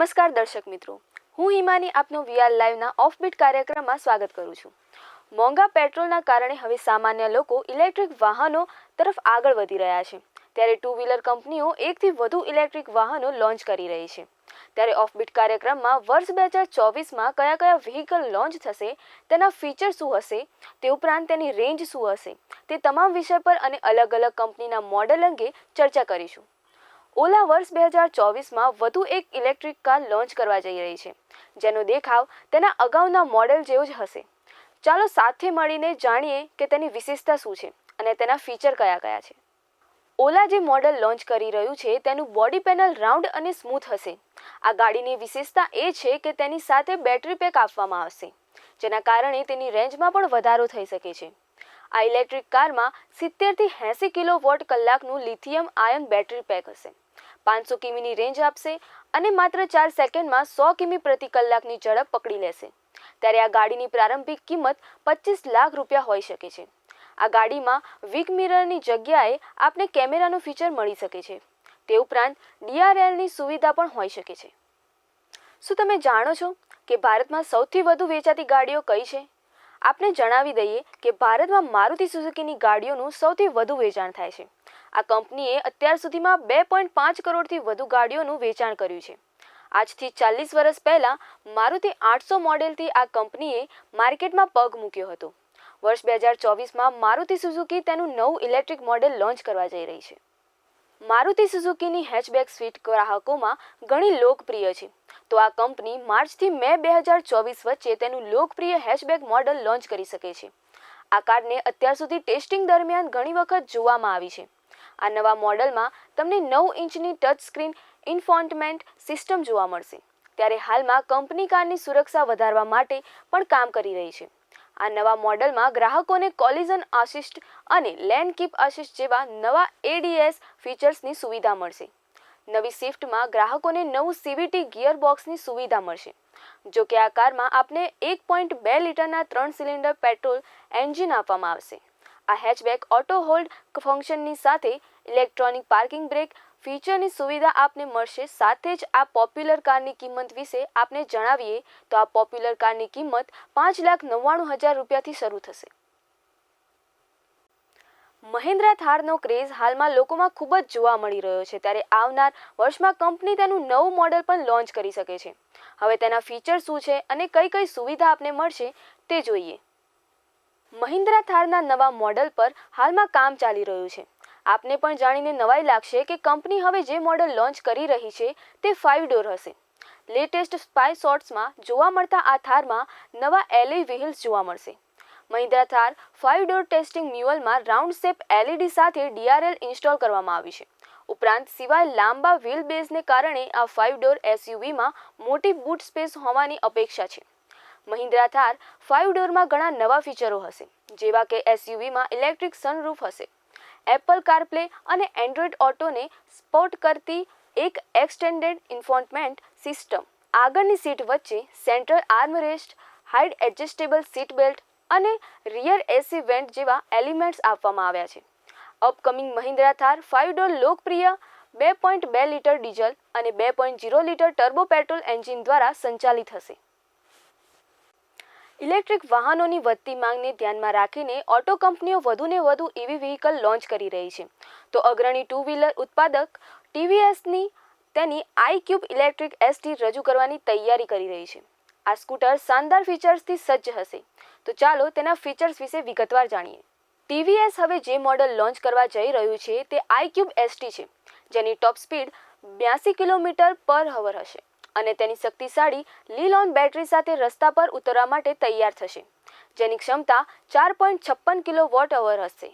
નમસ્કાર દર્શક મિત્રો. હું હિમાની આપનો વીઆર લાઈવના ઓફબીટ કાર્યક્રમમાં સ્વાગત કરું છું. મોંઘા પેટ્રોલના કારણે હવે સામાન્ય લોકો ઇલેક્ટ્રિક વાહનો તરફ આગળ વધી રહ્યા છે. ત્યારે ટુ વ્હીલર કંપનીઓ એકથી વધુ ઇલેક્ટ્રિક વાહનો લોન્ચ કરી રહી છે. ત્યારે ઓફબીટ કાર્યક્રમમાં વર્ષ બે હજાર ચોવીસમાં કયા કયા વ્હીકલ લોન્ચ થશે, તેના ફીચર શું હશે, તે ઉપરાંત તેની રેન્જ શું હશે, તે તમામ વિષય પર અને અલગ અલગ કંપનીના મોડેલ અંગે ચર્ચા કરીશું. ઓલા વર્ષ બે હજાર ચોવીસમાં વધુ એક ઇલેક્ટ્રિક કાર લોન્ચ કરવા જઈ રહી છે. જેનો દેખાવ તેના અગાઉના મોડેલ જેવો જ હશે. ચાલો સાથે મળીને જાણીએ કે તેની વિશેષતા શું છે અને તેના ફીચર કયા કયા છે. ઓલા જે મોડેલ લોન્ચ કરી રહ્યું છે તેનું બોડી પેનલ રાઉન્ડ અને સ્મૂથ હશે. આ ગાડીની વિશેષતા એ છે કે તેની સાથે બેટરી પેક આપવામાં આવશે, જેના કારણે તેની રેન્જમાં પણ વધારો થઈ શકે છે. આ ઇલેક્ટ્રિક કારમાં સિત્તેરથી એંસી કિલો વોટ કલાકનું લિથિયમ આયન બેટરી પેક હશે. પાંચસો કિમીની રેન્જ આપશે અને માત્ર ચાર સેકન્ડમાં સો કિમી પ્રતિ કલાકની ઝડપ પકડી લેશે. ત્યારે આ ગાડીની પ્રારંભિક કિંમત પચીસ લાખ રૂપિયા હોઈ શકે છે. આ ગાડીમાં વિગ મિરરની જગ્યાએ આપને કેમેરાનું ફીચર મળી શકે છે. તે ઉપરાંત ડીઆરએલની સુવિધા પણ હોઈ શકે છે. શું તમે જાણો છો કે ભારતમાં સૌથી વધુ વેચાતી ગાડીઓ કઈ છે? આપને જણાવી દઈએ કે ભારતમાં મારુતિ સુઝુકીની ગાડીઓનું સૌથી વધુ વેચાણ થાય છે. આ કંપનીએ અત્યાર સુધીમાં બે પોઈન્ટ પાંચ કરોડથી વધુ ગાડીઓનું વેચાણ કર્યું છે. આજથી ચાલીસ વર્ષ પહેલાં મારુતિ આઠસો મોડેલથી આ કંપનીએ માર્કેટમાં પગ મૂક્યો હતો. વર્ષ બે હજાર ચોવીસમાં મારુતિ સુઝુકી તેનું નવું ઇલેક્ટ્રિક મોડેલ લોન્ચ કરવા જઈ રહી છે. મારુતિ સુઝુકીની હેચબેક સ્વીટ ગ્રાહકોમાં ઘણી લોકપ્રિય છે. તો આ કંપની માર્ચથી મે બે હજાર ચોવીસ વચ્ચે તેનું લોકપ્રિય હેચબેક મોડલ લોન્ચ કરી શકે છે. આ કારને અત્યાર સુધી ટેસ્ટિંગ દરમિયાન ઘણી વખત જોવામાં આવી છે. આ નવા મોડલમાં તમને નવ ઇંચની ટચ સ્ક્રીન ઇન્ફોન્ટમેન્ટ સિસ્ટમ જોવા મળશે. ત્યારે હાલમાં કંપની કારની સુરક્ષા વધારવા માટે પણ કામ કરી રહી છે. આ નવા મોડલમાં ગ્રાહકોને કોલિઝન આસિસ્ટ અને લેન્ડકીપ કીપ જેવા નવા એડીએસ ફીચર્સની સુવિધા મળશે. નવી સ્વિફ્ટમાં ગ્રાહકોને નવું સીવીટી ગિયર બોક્સની સુવિધા મળશે. જો કે આ કારમાં આપને એક પોઈન્ટ બે લીટરના ત્રણ સિલિન્ડર પેટ્રોલ એન્જિન આપવામાં આવશે. આ હેચબેક ઓટો હોલ્ડ ફંક્શનની સાથે ઇલેક્ટ્રોનિક પાર્કિંગ બ્રેક ફીચરની સુવિધા આપને મળશે. સાથે જ આ પોપ્યુલર કારની કિંમત વિશે આપને જણાવીએ તો આ પોપ્યુલર કારની કિંમત પાંચ લાખ નવ્વાણું હજાર રૂપિયાથી શરૂ થશે. મહિન્દ્રા થારનો ક્રેઝ હાલમાં લોકોમાં ખૂબ જ જોવા મળી રહ્યો છે. ત્યારે આવનાર વર્ષમાં કંપની તેનું નવું મોડલ પણ લોન્ચ કરી શકે છે. હવે તેના ફીચર શું છે અને કઈ કઈ સુવિધા આપને મળશે તે જોઈએ. મહિન્દ્રા થારના નવા મોડલ પર હાલમાં કામ ચાલી રહ્યું છે. આપને પણ જાણીને નવાઈ લાગશે કે કંપની હવે જે મોડલ લોન્ચ કરી રહી છે તે ફાઇવ ડોર હશે. લેટેસ્ટ સ્પાય શોર્ટ્સમાં જોવા મળતા આ થારમાં નવા એલઈ વ્હીલ્સ જોવા મળશે. Mahindra Thar five door testing મ્યુઅલમાં round shape LED સાથે ડીઆરએલ ઇન્સ્ટોલ કરવામાં આવી છે. ઉપરાંત સિવાય લાંબા વ્હીલ બેઝને કારણે આ ફાઇવ ડોર એસયુવીમાં મોટી બૂટ સ્પેસ હોવાની અપેક્ષા છે. મહિન્દ્રા થાર ફાઇવ ડોરમાં ઘણા નવા ફીચરો હશે, જેવા કે એસયુવીમાં ઇલેક્ટ્રિક સનરૂફ હશે. એપલ કારપ્લે અને એન્ડ્રોઈડ ઓટોને સપોર્ટ કરતી એક એક્સટેન્ડેડ ઇન્ફોન્ટમેન્ટ સિસ્ટમ આગળની સીટ વચ્ચે central armrest height adjustable seat belt અને રિયર એસી વેન્ટ જેવા એલિમેન્ટ્સ આપવામાં આવ્યા છે. Upcoming Mahindra Thar five door લોકપ્રિય, બે પોઈન્ટ બે લીટર ડીઝલ અને બે point zero litre turbo petrol engine દ્વારા સંચાલિત હશે. ઇલેક્ટ્રિક વાહનોની વધતી માંગને ધ્યાનમાં રાખીને ઓટો કંપનીઓ વધુને વધુ ઇવી વ્હીકલ લોન્ચ કરી રહી છે. તો અગ્રણી ટુ વ્હીલર ઉત્પાદક ટીવીએસની તેની આઈ ક્યુબ ઇલેક્ટ્રિક એસટી રજૂ કરવાની તૈયારી કરી રહી છે. આ સ્કૂટર શાનદાર ફીચર્સથી સજ્જ હશે. તો ચાલો તેના ફીચર્સ વિશે વિગતવાર જાણીએ. ટીવીએસ હવે જે મોડલ લોન્ચ કરવા જઈ રહ્યું છે તે આઈ ક્યુબ એસટી છે, જેની ટોપ સ્પીડ બ્યાસી કિલોમીટર પર હવર હશે અને તેની શક્તિશાળી લીલોન બેટરી સાથે રસ્તા પર ઉતરવા માટે તૈયાર થશે, જેની ક્ષમતા ચાર પોઈન્ટ છપ્પન કિલો વોટ અવર હશે.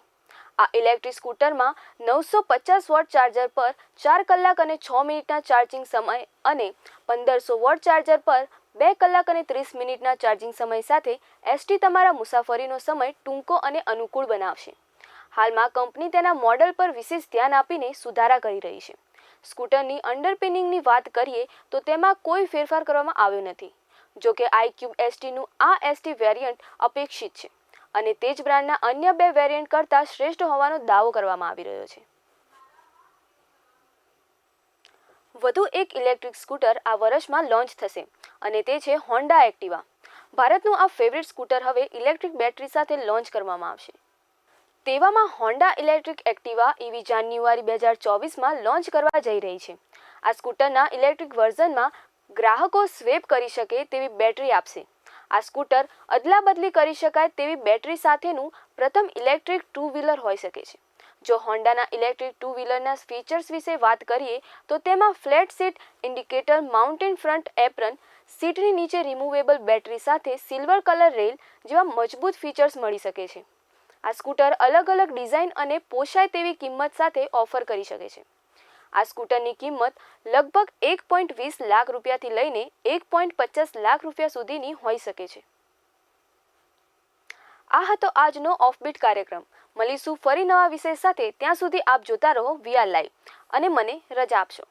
આ ઇલેક્ટ્રિક સ્કૂટરમાં નવસો પચાસ વોટ ચાર્જર પર ચાર કલાક અને છ મિનિટના ચાર્જિંગ સમય અને પંદરસો વોટ ચાર્જર પર બે કલાક અને ત્રીસ મિનિટના ચાર્જિંગ સમય સાથે એસટી તમારા મુસાફરીનો સમય ટૂંકો અને અનુકૂળ બનાવશે. હાલમાં કંપની તેના મોડલ પર વિશેષ ધ્યાન આપીને સુધારા કરી રહી છે. સ્કૂટરની અંડરપિનિંગની વાત કરીએ તો તેમાં કોઈ ફેરફાર કરવામાં આવ્યો નથી. જો કે આઈક્યુબ એસટીનું આ એસટી વેરિયન્ટ અપેક્ષિત છે અને તે જ બ્રાન્ડના અન્ય બે વેરિયન્ટ કરતાં શ્રેષ્ઠ હોવાનો દાવો કરવામાં આવી રહ્યો છે. વધુ એક ઇલેક્ટ્રિક સ્કૂટર આ વર્ષમાં લોન્ચ થશે અને તે છે હોન્ડા એક્ટિવા. ભારતનું આ ફેવરેટ સ્કૂટર હવે ઇલેક્ટ્રિક બેટરી સાથે લોન્ચ કરવામાં આવશે. તેવામાં હોન્ડા ઇલેક્ટ્રિક એક્ટિવા એવી જાન્યુઆરી બે હજાર ચોવીસમાં લોન્ચ કરવા જઈ રહી છે. આ સ્કૂટરના ઇલેક્ટ્રિક વર્ઝનમાં ગ્રાહકો સ્વેપ કરી શકે તેવી બેટરી આપશે. આ સ્કૂટર અદલા બદલી કરી શકાય તેવી બેટરી સાથેનું પ્રથમ ઇલેક્ટ્રિક ટુ વ્હીલર હોઈ શકે છે. જો હોન્ડાના ઇલેક્ટ્રિક ટુ વ્હીલરના ફીચર્સ વિશે વાત કરીએ, તો તેમાં flat seat, indicator, mounted front apron, સીટની નીચે રિમૂવેબલ બેટરી સાથે સિલ્વર કલર રેલ જેવા મજબૂત ફીચર્સ મળી શકે છે. આ સ્કૂટર અલગ અલગ ડિઝાઇન અને પોષાય તેવી કિંમત સાથે ઓફર કરી શકે છે. આ સ્કૂટરની કિંમત લગભગ એક પોઈન્ટ વીસ લાખ રૂપિયાથી લઈને એક પોઈન્ટ પચાસ લાખ રૂપિયા સુધીની હોઈ શકે છે. આ હતો આજનો ઓફબીટ કાર્યક્રમ. મળીશું ફરી નવા વિષય સાથે. ત્યાં સુધી આપ જોતા રહો વીઆર લાઈવ અને મને રજા આપશો.